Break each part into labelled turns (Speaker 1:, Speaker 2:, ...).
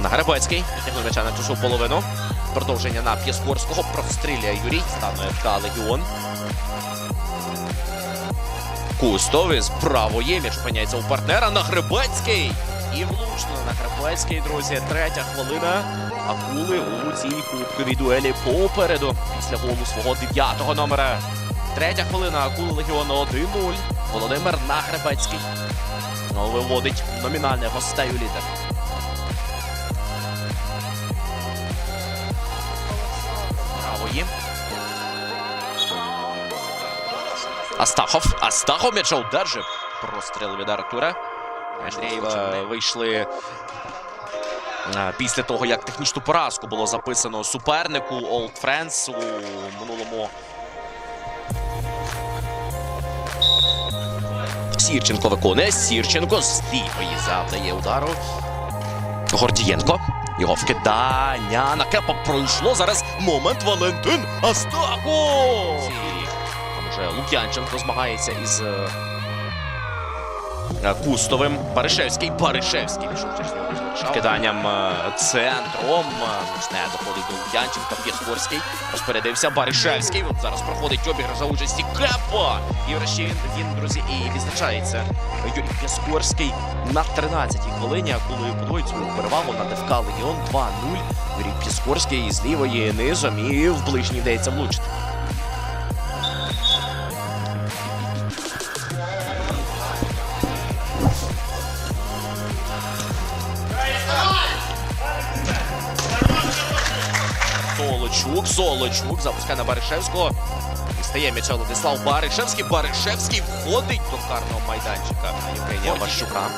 Speaker 1: Нагребецький підтягнув м'яча на чужу половину. Продовження на П'єскорського. Прострілює Юрій. Стане ФК Легіон. Кустові з правої. М'яч опиняється у партнера. Нагребецький. І влучно Нагребецький, друзі. Третя хвилина. Акули у цій кубковій дуелі попереду. Після голу свого дев'ятого номера. Третя хвилина. Акули Легіону 1-0. Володимир Нагребецький. Виводить номінальних гостей у лідер. Правої. Астахов. Астахов м'яча одержив. Простріл від Артура. Андрієва вийшли е, після того, як технічну поразку було записано супернику Old Friends у минулому. Сірченко виконує. Сірченко з лівої завдає удару. Гордієнко. Його вкидання на кепа пройшло. Зараз момент Валентин Астахов. Там уже Лук'янченко змагається із е, Кустовим. Баришевський. Баришевський пішов. Киданням е, центром. е, Не доходить до Лук'янченка. П'єскорський. Розпорядився Баришевський. От зараз проходить обіграш за участі Кепа. І врешті він, друзі, і відзначається. Юрій П'яскорський на 13-й хвилині, коли подвоїть свою перевагу на ДФК Легіон 2-0. Юрій П'яскорський з лівої низом і в ближній вдається влучити. Солочук запускає на Баришевського. І стає м'яча Владислав Баришевський. Баришевський входить до карного майданчика Євгенія Ващука.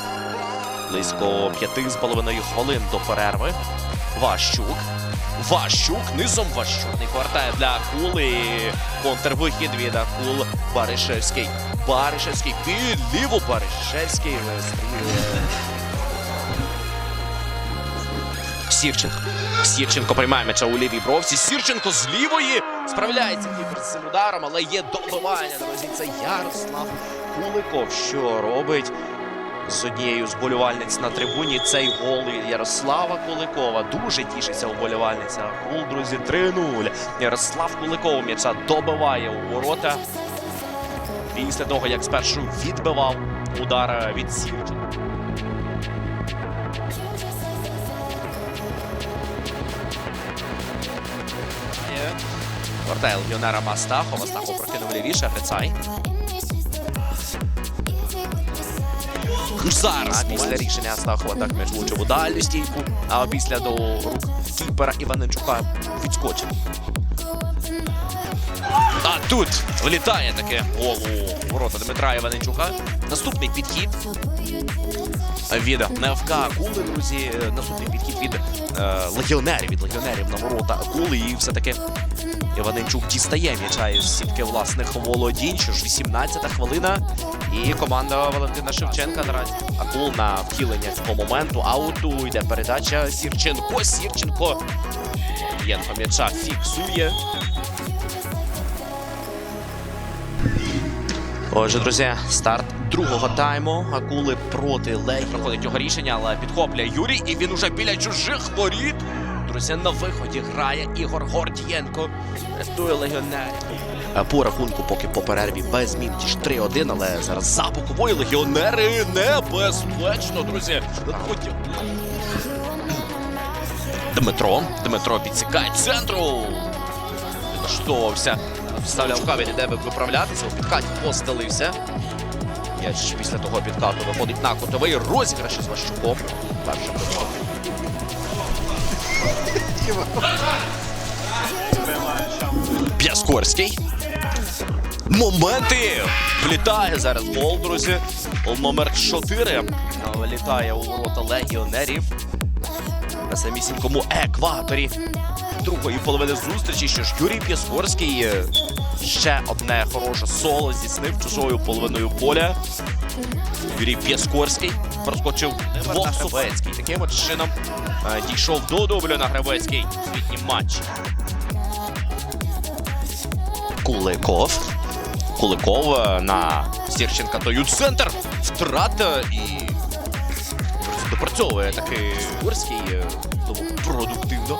Speaker 1: Близько п'яти з половиною хвилин до перерви. Ващук. Ващук, низом Ващук. Не повертає для Акули. Контрвихід від Акул. Баришевський. Баришевський під ліву. Баришевський вистрілює. Сірченко. Сірченко приймає м'яча у лівій бровці. Сірченко з лівої справляється кіпер з цим ударом, але є добивання. Друзі, це Ярослав Куликов, що робить з однією з болівальниць на трибуні. Цей гол Ярослава Куликова. Дуже тішиться уболівальниця. Гол, друзі, 3-0. Ярослав Куликов м'яча добиває у ворота. Після того, як спершу відбивав удар від Сірченка. Вертає легіонера Астахов. Астахов прокинув лівіше. Грицай. Зараз після рішення Астахова так м'яч влучив у дальню стійку, а після до рук кіпера Іваненчука відскочив. А тут влітає таке гол ворота Дмитра Іваненчука. Наступний підхід від НФК Акули, друзі. Наступний підхід від е, легіонерів, від легіонерів на ворота Акули. І все-таки Іваненчук дістає м'яча із сітки власних володінь. Що ж 18-та хвилина. І команда Валентина Шевченка наразі акул на втілення цього моменту. Ауту йде передача Сірченко. Сірченко. Єнко м'яча фіксує. Отже, друзі, старт другого тайму. Акули проти Легі. Проходить його рішення, але підхоплює Юрій, і він уже біля чужих воріт. Друзі, на виході грає Ігор Гордієнко. Рятує легіонерів. Е, По рахунку, поки по перерві без змін ті ж 3-1, але зараз за бокової легіонери небезпечно, друзі. Дмитро. Дмитро підсікає центру. Влаштовувався. Вставляв кавері, де виправлятися. У підкаті постелився. М'яч після того підкату виходить на кутовий розіграш із Ващуком. Перша. П'яскорський. Моменти! Влітає зараз гол, друзі. Гол номер 4. Влітає у ворота легіонерів. На самісінькому екваторі другої половини зустрічі. Що ж Юрій П'яскорський е, ще одне хороше соло здійснив чужою половиною поля. Юрій П'яскорський проскочив двох Гребецький. Таким от чином е, дійшов до дублю на Гребецький світнім матчі. Куликов. Куликов е, на Сірченка даю центр. Втрата і допрацьовує такий Курський. е, продуктивно.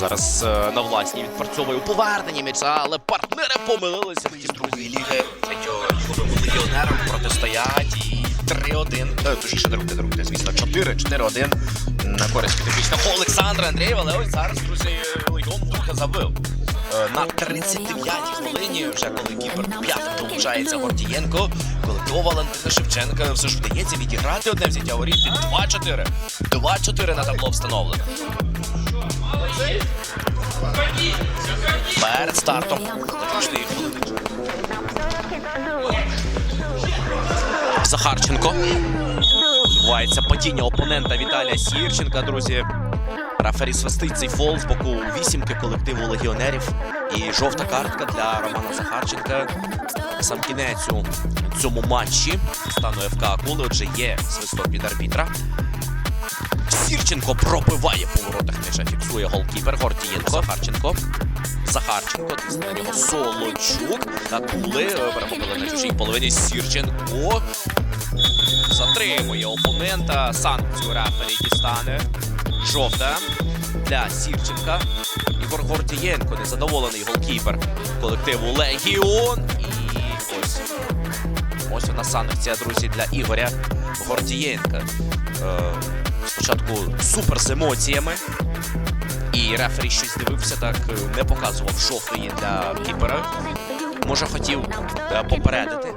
Speaker 1: Зараз е, на власній відпрацьовує у поверненні м'яча, але партнери помилилися. Ті другої ліги легіонерам протистоять і 3-1. Е, Точніше, не рухти, не звісно, 4, 4-1 на користь підопічного Олександра Андрієва. Але ось зараз, друзі, легіон трохи забив. Е, На 39-й хвилині, вже коли кіпер п'ятим долучається Гордієнко, колективу Валентина Шевченка все ж вдається відіграти одне взяття воріт під 2-4. 2-4 на табло встановлено. Перед стартом. Захарченко. Відбувається падіння опонента Віталія Сірченка, друзі. Рафері свистить цей фол з боку вісімки колективу легіонерів. І жовта картка для Романа Захарченка. Сам кінець у цьому матчі стану ФК Акули. Отже, є свисток від арбітра. Сірченко пробиває по воротах м'яча, фіксує голкіпер Гордієнко. Захарченко. Захарченко, тисне на нього Солочук. Акули е, перемогли на чужій половині Сірченко. Затримує опонента. Санкцію рефері дістане. Жовта для Сірченка. Ігор Гордієнко, незадоволений голкіпер колективу Легіон. І ось. Ось вона санкція, друзі, для Ігоря Гордієнка. Спочатку супер з емоціями. І рефері щось дивився, так е, не показував жовтої для кіпера. Може хотів е, попередити